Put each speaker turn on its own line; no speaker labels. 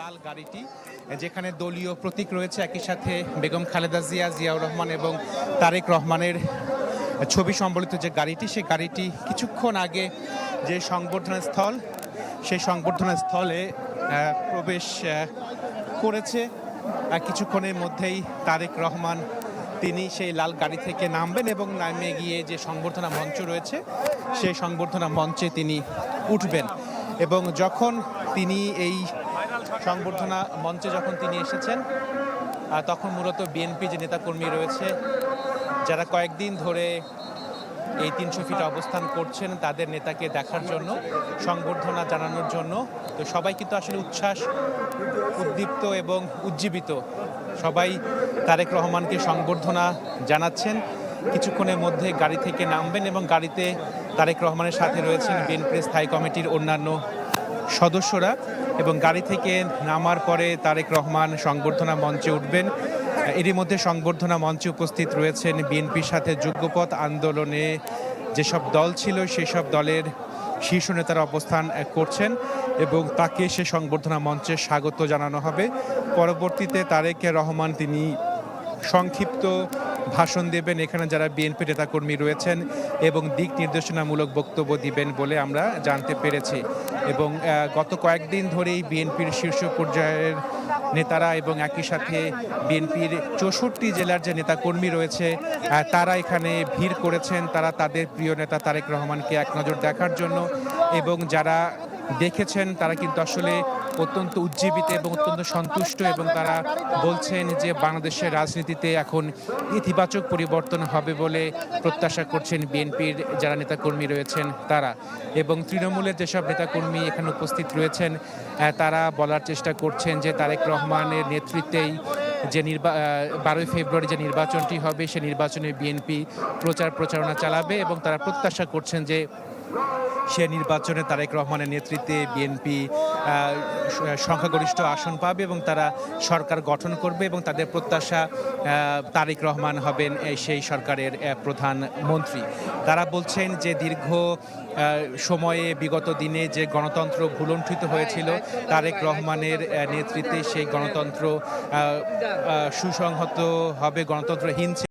লাল গাড়িটি, যেখানে দলীয় প্রতীক রয়েছে। একই সাথে বেগম খালেদা জিয়া, জিয়াউর রহমান এবং তারেক রহমানের ছবি সম্বলিত যে গাড়িটি, সেই গাড়িটি কিছুক্ষণ আগে যে সংবর্ধনা স্থল সেই সংবর্ধনা স্থলে প্রবেশ করেছে। কিছুক্ষণের মধ্যেই তারেক রহমান, তিনি সেই লাল গাড়ি থেকে নামবেন এবং নামে গিয়ে যে সংবর্ধনা মঞ্চ রয়েছে, সেই সংবর্ধনা মঞ্চে তিনি উঠবেন। এবং যখন তিনি এই সংবর্ধনা মঞ্চে যখন তিনি এসেছেন তখন মূলত বিএনপি যে নেতাকর্মী রয়েছে, যারা কয়েকদিন ধরে এই তিনশো ফিট অবস্থান করছেন, তাদের নেতাকে দেখার জন্য, সংবর্ধনা জানানোর জন্য। তো সবাই কিন্তু আসলে উচ্ছ্বাস, উদ্দীপ্ত এবং উজ্জীবিত। সবাই তারেক রহমানকে সংবর্ধনা জানাচ্ছেন। কিছুক্ষণের মধ্যে গাড়ি থেকে নামবেন এবং গাড়িতে তারেক রহমানের সাথে রয়েছেন বিএনপির স্থায়ী কমিটির অন্যান্য সদস্যরা। এবং গাড়ি থেকে নামার পরে তারেক রহমান সংবর্ধনা মঞ্চে উঠবেন। এরই মধ্যে সংবর্ধনা মঞ্চে উপস্থিত রয়েছেন বিএনপির সাথে যোগ্যপথ আন্দোলনে যেসব দল ছিল, সেসব দলের শীর্ষ নেতারা অবস্থান করছেন এবং তাকে সে সংবর্ধনা মঞ্চে স্বাগত জানানো হবে। পরবর্তীতে তারেক রহমান তিনি সংক্ষিপ্ত ভাষণ দেবেন। এখানে যারা বিএনপি নেতাকর্মী রয়েছেন এবং দিক নির্দেশনামূলক বক্তব্য দিবেন বলে আমরা জানতে পেরেছি। এবং গত কয়েকদিন ধরেই বিএনপির শীর্ষ পর্যায়ের নেতারা এবং একই সাথে বিএনপির চৌষট্টি জেলার যে নেতাকর্মী রয়েছে তারা এখানে ভিড় করেছেন। তারা তাদের প্রিয় নেতা তারেক রহমানকে এক নজর দেখার জন্য এবং যারা দেখেছেন, তারা কিন্তু আসলে অত্যন্ত উজ্জীবিত এবং অত্যন্ত সন্তুষ্ট এবং তারা বলছেন যে বাংলাদেশের রাজনীতিতে এখন ইতিবাচক পরিবর্তন হবে বলে প্রত্যাশা করছেন বিএনপির যারা নেতাকর্মী রয়েছেন তারা। এবং তৃণমূলের যেসব নেতাকর্মী এখানে উপস্থিত রয়েছেন তারা বলার চেষ্টা করছেন যে তারেক রহমানের নেতৃত্বেই যে নির্বা বারোই ফেব্রুয়ারি যে নির্বাচনটি হবে, সে নির্বাচনে বিএনপি প্রচার প্রচারণা চালাবে এবং তারা প্রত্যাশা করছেন যে সে নির্বাচনে তারেক রহমানের নেতৃত্বে বিএনপি সংখ্যাগরিষ্ঠ আসন পাবে এবং তারা সরকার গঠন করবে এবং তাদের প্রত্যাশা তারেক রহমান হবেন সেই সরকারের আহ, প্রধান মন্ত্রী। তারা বলছেন যে দীর্ঘ সময়ে বিগত দিনে যে গণতন্ত্র ভুলণ্ঠিত হয়েছিল তারেক রহমানের নেতৃত্বে সেই গণতন্ত্র সুসংহত হবে গণতন্ত্রহীন